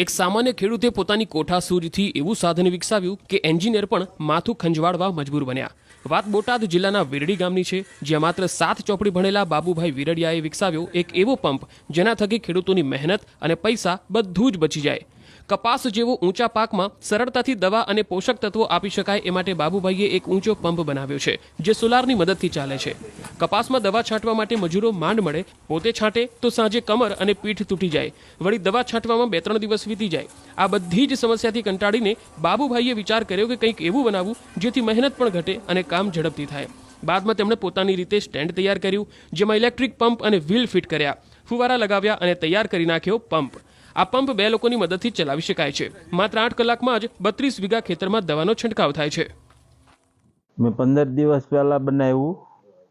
એક સામાન્ય ખેડૂતે પોતાની કોઠાસૂરથી એવું સાધન વિકસાવ્યું કે એન્જિનિયર પણ માથું ખંજવાળવા મજબૂર બન્યા. વાત બોટાદ જિલ્લાના વિરડી ગામની છે, જ્યાં માત્ર સાત ચોપડી ભણેલા બાબુભાઈ વિરડિયાએ વિકસાવ્યો એક એવો પંપ, જેના થકી ખેડૂતોની મહેનત અને પૈસા બધું જ બચી જાય. કપાસ જેવો ઊંચા પાકમાં સરળતાથી દવા અને પોષક તત્વો આપી શકાય એ માટે બાબુભાઈએ એક ઊંચો પંપ બનાવ્યો છે, જે સોલારની મદદથી ચાલે છે. કપાસમાં દવા છાંટવા માટે મજૂરો માંડ મળે, પોતે છાંટે તો સાંજે કમર અને પીઠ તૂટી જાય. વળી દવા છાંટવામાં બે ત્રણ દિવસ વીતી જાય. આ બધી જ સમસ્યાથી કંટાળીને બાબુભાઈએ વિચાર કર્યો કે કંઈક એવું બનાવવું જેથી મહેનત પણ ઘટે અને કામ ઝડપથી થાય. બાદમાં તેમણે પોતાની રીતે સ્ટેન્ડ તૈયાર કર્યું, જેમાં ઇલેક્ટ્રિક પંપ અને વ્હીલ ફિટ કર્યા. ફુવારા લગાવ્યા અને તૈયાર કરી નાખ્યો પંપ. આ પંપ બે લોકોની મદદથી ચલાવી શકાય છે. માત્ર આઠ કલાકમાં જ બત્રીસ વીઘા ખેતરમાં દવાનો છંટકાવ થાય છે. મેં પંદર દિવસ પહેલાં બનાવ્યું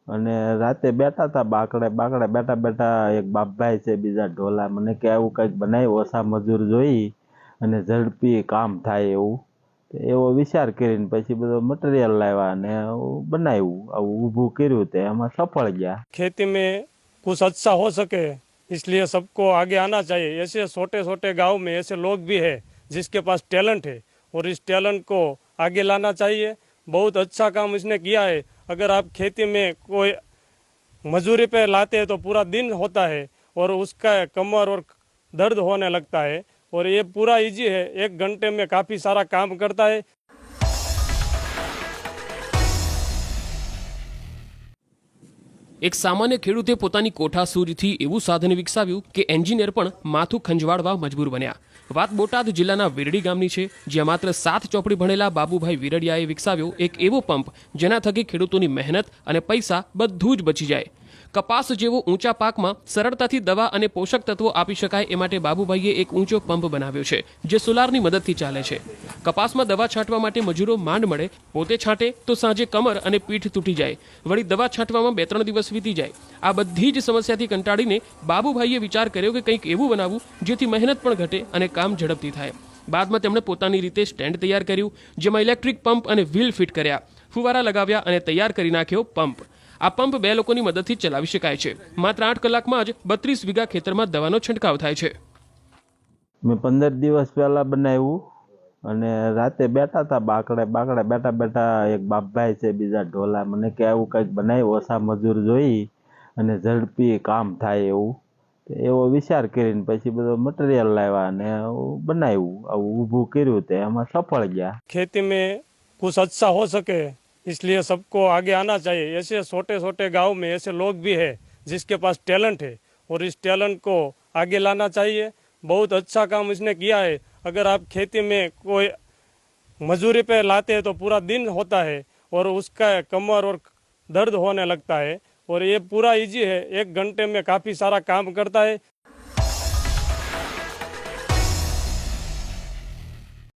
અને રાતે બેઠા હતા બાકડે બાકડે બેઠા બેઠા એક બાપભાઈ છે બીજા ઢોલા મને કે આવું કંઈક બનાવ્યું ઓછા મજૂર જોઈ અને ઝડપી કામ થાય એવું. એવો વિચાર કરીને પછી બધો મટીરિયલ લાવ્યા અને બનાવ્યું આવું ઊભું કર્યું તે એમાં સફળ ગયા. ખેતી મેં કુછ અચ્છા હો સકે इसलिए सबको आगे आना चाहिए। ऐसे छोटे छोटे गाँव में ऐसे लोग भी हैं जिसके पास टैलेंट है और इस टैलेंट को आगे लाना चाहिए। बहुत अच्छा काम इसने किया है। अगर आप खेती में कोई मजदूरी पे लाते हैं तो पूरा दिन होता है और उसका कमर और दर्द होने लगता है और ये पूरा इजी है। एक घंटे में काफ़ी सारा काम करता है। એક સામાન્ય ખેડૂતે પોતાની કોઠાસૂરથી એવું સાધન વિકસાવ્યું કે એન્જિનિયર પણ માથું ખંજવાળવા મજબૂર બન્યા. વાત બોટાદ જિલ્લાના વિરડી ગામની છે, જ્યાં માત્ર સાત ચોપડી ભણેલા બાબુભાઈ વિરડિયાએ વિકસાવ્યો એક એવો પંપ, જેના થકી ખેડૂતોની મહેનત અને પૈસા બધું જ બચી જાય. કપાસ જેવો ઊંચા પાકમાં સરળતાથી દવા અને પોષક તત્વો આપી શકાય એ માટે બાબુભાઈએ એક ઊંચો પંપ બનાવ્યો છે, જે સોલારની મદદથી ચાલે છે. કપાસમાં દવા છાંટવા માટે મજૂરો માંડ મળે, પોતે છાંટે તો સાંજે કમર અને પીઠ તૂટી જાય, વળી દવા છાંટવામાં બે ત્રણ દિવસ વીતી જાય. આ બધી જ સમસ્યાથી કંટાળીને બાબુભાઈએ વિચાર કર્યો કે કંઈક એવું બનાવવું જેથી મહેનત પણ ઘટે અને કામ ઝડપથી થાય. બાદમાં તેમણે પોતાની રીતે સ્ટેન્ડ તૈયાર કર્યું, જેમાં ઇલેક્ટ્રિક પંપ અને વ્હીલ ફિટ કર્યા, ફુવારા લગાવ્યા અને તૈયાર કરી નાખ્યો પંપ. આ પંપ બે લોકોની મદદથી ચલાવી શકાય છે. માત્ર આઠ કલાકમાં જ બત્રીસ વીઘા ખેતરમાં દવાનો છંટકાવ થાય છે. મેં પંદર દિવસ પહેલાં બનાવ્યું અને રાતે બેઠા હતા બાકડે બાકડે બેઠા બેઠા એક બાપભાઈ છે બીજા ઢોલા. મને કે આવું કંઈક બનાવ્યું ઓછા મજૂર જોઈ અને ઝડપી કામ થાય એવું. એવો વિચાર કરીને પછી બધો મટીરિયલ લાવ્યા અને બનાવ્યું. આવું ઊભું કર્યું તે એમાં સફળ ગયા. ખેતી મેં કુછ અચ્છા હો સકે इसलिए सबको आगे आना चाहिए। ऐसे छोटे छोटे गाँव में ऐसे लोग भी हैं जिसके पास टैलेंट है और इस टैलेंट को आगे लाना चाहिए। बहुत अच्छा काम इसने किया है। अगर आप खेती में कोई मजदूरी पे लाते हैं तो पूरा दिन होता है और उसका कमर और दर्द होने लगता है और ये पूरा इजी है। एक घंटे में काफ़ी सारा काम करता है।